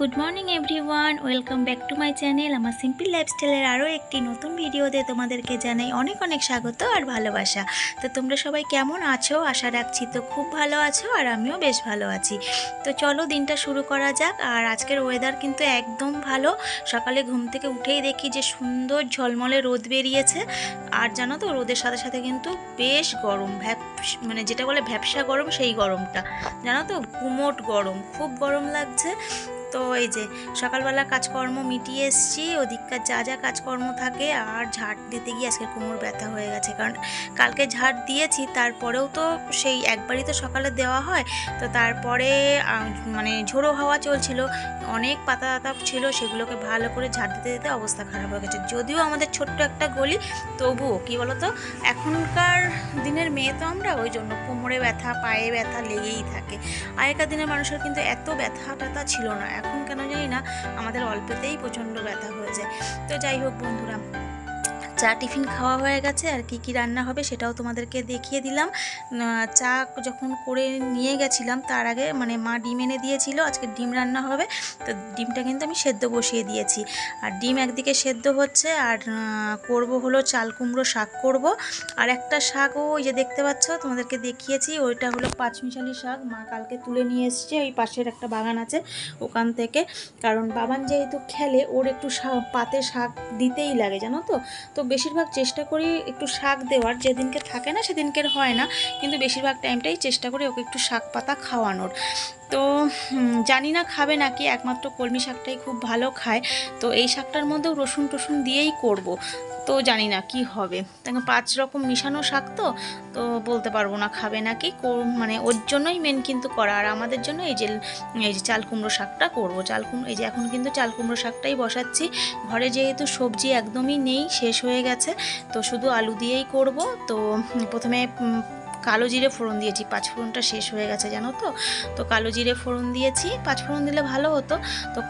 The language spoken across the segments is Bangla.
Good morning everyone welcome back to my channel আমার সিম্পল লাইফস্টাইলের আরও একটি নতুন ভিডিওতে তোমাদেরকে জানাই অনেক অনেক স্বাগত আর ভালোবাসা। তো তোমরা সবাই কেমন আছো? আশা রাখছি তো খুব ভালো আছো আর আমিও বেশ ভালো আছি। তো চলো দিনটা শুরু করা যাক। আর আজকের ওয়েদার কিন্তু একদম ভালো। সকালে ঘুম থেকে উঠেই দেখি যে সুন্দর ঝলমলে রোদ বেরিয়েছে। আর জানো তো, রোদের সাথে সাথে কিন্তু বেশ গরম। ভ্যাপ মানে যেটা বলে ভ্যাপসা গরম, সেই গরমটা। জানো তো গুমোট গরম। খুব গরম লাগছে। তো এই যে সকালবেলা কাজকর্ম মিটিয়ে এসছি ওদিককার যা যা কাজকর্ম থাকে আর ঝাড় দিতে গিয়ে আজকে কোমর ব্যথা হয়ে গেছে। কারণ কালকে ঝাড় দিয়েছি, তারপরেও তো সেই একবারই তো সকালে দেওয়া হয়। তো তারপরে মানে ঝোড়ো হাওয়া চলছিল, অনেক পাতা পাতা ছিল, সেগুলোকে ভালো করে ঝাড় দিতে দিতে অবস্থা খারাপ হয়ে গেছে। যদিও আমাদের ছোট্ট একটা গলি, তবুও কী বলতো, এখনকার দিনের মেয়ে তো আমরা ওই জন্য কোমরে ব্যথা, পায়ে ব্যথা লেগেই থাকে। আগেকার দিনের মানুষের কিন্তু এত ব্যথা ট্যাথা ছিল না এখন কেন জানি না আমাদের অল্পতেই প্রচণ্ড ব্যথা হয়ে যায়। তো যাই হোক বন্ধুরা চা টিফিন খাওয়া হয়ে গেছে, আর কি কি রান্না হবে সেটাও তোমাদেরকে দেখিয়ে দিলাম। চা যখন করে নিয়ে গেছিলাম, তার আগে মানে মা ডিম এনে দিয়েছিল, আজকে ডিম রান্না হবে, তো ডিমটা কিন্তু আমি সেদ্ধ বসিয়ে দিয়েছি। আর ডিম একদিকে সেদ্ধ হচ্ছে, আর করব হলো চাল কুমড়ো শাক করব। আর একটা শাক ওই যে দেখতে পাচ্ছ, তোমাদেরকে দেখিয়েছি, ওইটা হলো পাঁচমিশালি শাক, মা কালকে তুলে নিয়ে এসছে, ওই পাশের একটা বাগান আছে ওখান থেকে। কারণ বাবান যেহেতু খেলে, ওর একটু পাতে শাক দিতেই লাগে, জানো তো? তো বেশিরভাগ চেষ্টা করি একটু শাক দেওয়ার, যেদিনকে থাকে না সেদিনকে হয় না, কিন্তু বেশিরভাগ টাইমটাই চেষ্টা করি ওকে একটু শাক পাতা খাওয়ানোর। তো জানি না খাবে নাকি, একমাত্র কলমি শাকটাই খুব ভালো খায়। তো এই শাকটার মধ্যেও রসুন টসুন দিয়েই করব। তো জানি না কি হবে। তাকে পাঁচ রকম মিশানো শাক তো তো বলতে পারব না খাবে নাকি মানে ওর জন্যই মেন কিন্তু করা। আর আমাদের জন্য এই যে এই যে চাল কুমড়ো শাকটা করব। চাল কুমড়ো এই যে এখন কিন্তু চাল কুমড়ো শাকটাই বসাচ্ছি। ঘরে যেহেতু সবজি একদমই নেই, শেষ হয়ে গেছে, তো শুধু আলু দিয়েই করব। তো প্রথমে কালো জিরে ফোড়ন দিয়েছি। পাঁচ ফোড়নটা শেষ হয়ে গেছে, জানো তো? তো কালো জিরে ফোড়ন দিয়েছি। পাঁচ ফোড়ন দিলে ভালো হতো। তো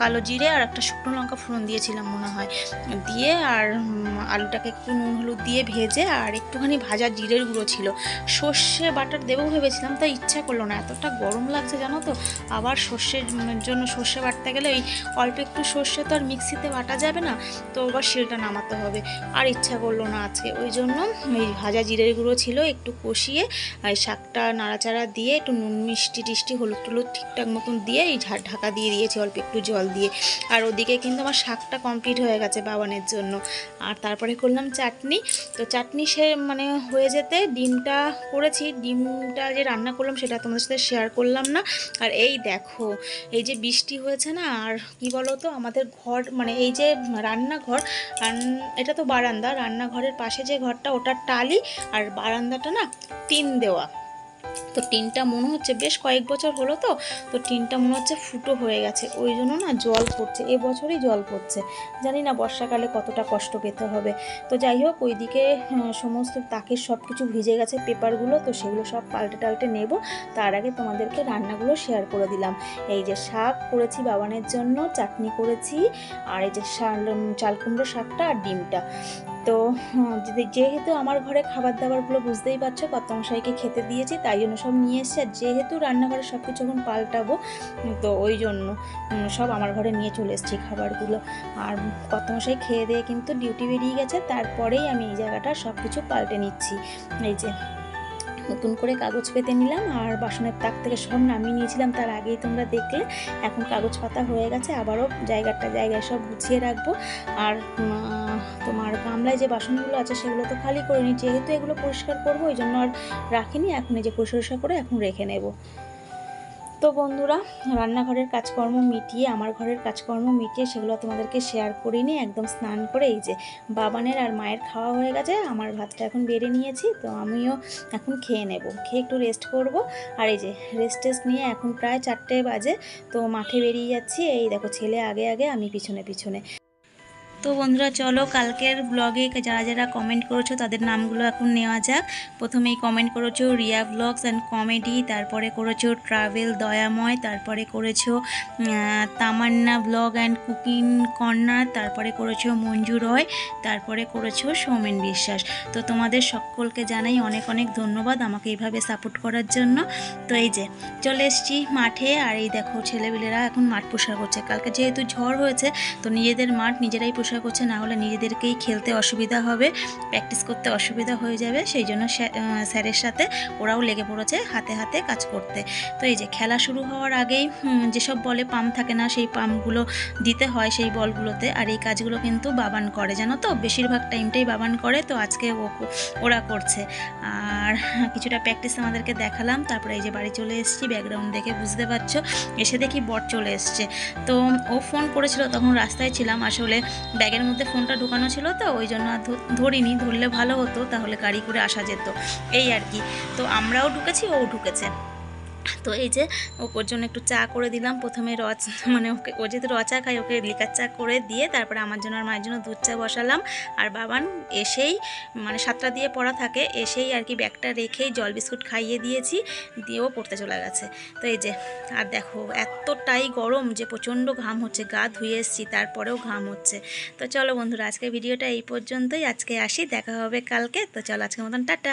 কালো জিরে আর একটা শুকনো লঙ্কা ফোড়ন দিয়েছিলাম মনে হয়। দিয়ে আর আলুটাকে একটু নুন হলুদ দিয়ে ভেজে আর একটুখানি ভাজা জিরের গুঁড়ো ছিল। সর্ষে বাটার দেবো ভেবেছিলাম, তাই ইচ্ছা করল না। এতটা গরম লাগছে, জানো তো? আবার সর্ষের জন্য সর্ষে বাটতে গেলে ওই অল্প একটু সর্ষে তো আর মিক্সিতে বাটা যাবে না। তো আবার শিলটা নামাতে হবে। আর ইচ্ছা করল না আজকে। ওই জন্য এই ভাজা জিরের গুঁড়ো ছিল, একটু কষিয়ে, আর শাকটা নাড়াচাড়া দিয়ে একটু নুন মিষ্টি টিষ্টি, হলুদ টুলুদ ঠিকঠাক মতন দিয়ে এই ঢাকা দিয়ে দিয়েছি, অল্প একটু জল দিয়ে। আর ওদিকে কিন্তু আমার শাকটা কমপ্লিট হয়ে গেছে বাবানের জন্য। আর তারপরে করলাম চাটনি। তো চাটনি সে মানে হয়ে যেতে ডিমটা করেছি। ডিমটা যে রান্না করলাম সেটা তোমাদের সাথে শেয়ার করলাম না। আর এই দেখো, এই যে বৃষ্টি হয়েছে না, আর কি বলো তো আমাদের ঘর মানে এই যে রান্নাঘর রান- এটা তো বারান্দা, রান্নাঘরের পাশে যে ঘরটা ওটা টালি, আর বারান্দাটা না টিন দেওয়া। তো টিনটা মনে হচ্ছে বেশ কয়েক বছর হলো তো তো টিনটা মনে হচ্ছে ফুটো হয়ে গেছে। ওই জন্য না জল পড়ছে এবছরই জল পড়ছে। জানি না বর্ষাকালে কতটা কষ্ট পেতে হবে। তো যাই হোক ওইদিকে আহ, সমস্ত তাকের সব কিছু ভিজে গেছে পেপারগুলো তো সেগুলো সব পাল্টে টাল্টে নেব। তার আগে তোমাদেরকে রান্নাগুলো শেয়ার করে দিলাম। এই যে শাক করেছি বাবানের জন্য চাটনি করেছি আর এই যে শাল- চাল কুমড়ো শাকটা আর ডিমটা। তো যদি যেহেতু আমার ঘরে খাবার দাবারগুলো বুঝতেই পারছ, কর্তামশাইকে খেতে দিয়েছি, তাই জন্য সব নিয়ে এসছে। আর যেহেতু রান্নাঘরে সব কিছু এখন পাল্টাবো, তো ওই জন্য সব আমার ঘরে নিয়ে চলে এসেছি খাবারগুলো। আর কর্তামশাই খেয়ে দিয়ে কিন্তু ডিউটি বেরিয়ে গেছে, তারপরেই আমি এই জায়গাটা সব কিছু পাল্টে নিচ্ছি। এই যে নতুন করে কাগজ পেতে নিলাম আর বাসনের তাক থেকে সব নামিয়ে নিয়েছিলাম, তার আগেই তোমরা দেখলে। এখন কাগজ পাতা হয়ে গেছে, আবারও জায়গাটা জায়গায় সব গুছিয়ে রাখব। আর তোমার গামলায় যে বাসনগুলো আছে সেগুলো তো খালি করে নিই, যেহেতু এগুলো পরিষ্কার করব, ওই জন্য আর রাখিনি। এখন যে পরিষ্কার করে এখন রেখে নেব। তো বন্ধুরা, রান্নাঘরের কাজকর্ম মিটিয়ে, আমার ঘরের কাজকর্ম মিটিয়ে সেগুলো তোমাদেরকে শেয়ার করিনি একদম স্নান করে এই যে বাবানের আর মায়ের খাওয়া হয়ে গেছে, আমার ভাতটা এখন বেড়ে নিয়েছি, তো আমিও এখন খেয়ে নেব। খেয়ে একটু রেস্ট করব। আর এই যে রেস্ট টেস্ট নিয়ে এখন প্রায় চারটে বাজে, তো মাঠে বেরিয়ে যাচ্ছি, এই দেখো ছেলে আগে আগে, আমি পিছনে পিছনে। তো বন্ধুরা, চলো কালকের ব্লগে যারা যারা কমেন্ট করেছ তাদের নামগুলো এখন নেওয়া যাক। প্রথমেই কমেন্ট করেছ রিয়া ব্লগস অ্যান্ড কমেডি তারপরে করেছ ট্রাভেল দয়াময়, তারপরে করেছ Tamanna blog and cooking corner তারপরে করেছ মঞ্জু রয়, তারপরে করেছ সৌমেন বিশ্বাস। তো তোমাদের সকলকে জানাই অনেক অনেক ধন্যবাদ আমাকে এইভাবে সাপোর্ট করার জন্য। তো এই যে, চলে এসছি মাঠে, আর এই দেখো ছেলেপিলেরা এখন মাঠ পোষা করছে। কালকে যেহেতু ঝড় হয়েছে, তো নিজেদের মাঠ নিজেরাই পোষা করছে, না হলে নিজেদেরকেই খেলতে অসুবিধা হবে প্র্যাকটিস করতে অসুবিধা হয়ে যাবে। সেই জন্য স্যা- স্যারের সাথে ওরাও লেগে পড়েছে হাতে হাতে কাজ করতে। তো এই যে খেলা শুরু হওয়ার আগেই যেসব বলে পাম্প থাকে না, সেই পাম্পগুলো দিতে হয় সেই বলগুলোতে। আর এই কাজগুলো কিন্তু বাবান করে, জানো তো? বেশিরভাগ টাইমটাই বাবান করে, তো আজকে ও ওরা করছে। আর কিছুটা প্র্যাকটিস আমাদেরকে দেখালাম, তারপরে এই যে বাড়ি চলে এসেছি ব্যাকগ্রাউন্ড দেখে বুঝতে পারছ। এসে দেখি বট চলে এসছে। তো ও ফোন করেছিল, তখন রাস্তায় ছিলাম। আসলে ব্যাগের মধ্যে ফোনটা ঢুকানো ছিল তো, ওই জন্য আর ধরিনি, ধরলে ভালো হতো, তাহলে গাড়ি করে আসা যেত। এই আর কি। তো আমরাও ঢুকেছি, ও ঢুকেছে। তো এই যে ওপর জন্য একটু চা করে দিলাম। প্রথমে র মানে ওকে, ও যেহেতু র চা খায়, ওকে লিকার চা করে দিয়ে তারপরে আমার জন্য আর মায়ের জন্য দুধ চা বসালাম। আর বাবান এসেই মানে সাতটা দিয়ে পড়া থাকে, এসেই আর কি ব্যাগটা রেখেই জল বিস্কুট খাইয়ে দিয়েছি, দিয়েও পড়তে চলে গেছে। তো এই যে, আর দেখো এতটাই গরম যে প্রচণ্ড ঘাম হচ্ছে, গা ধুয়ে এসেছি, তারপরেও ঘাম হচ্ছে। তো চলো বন্ধুরা আজকে ভিডিওটা এই পর্যন্তই, আজকে আসি, দেখা হবে কালকে, তো চলো আজকের মতন, টাটা।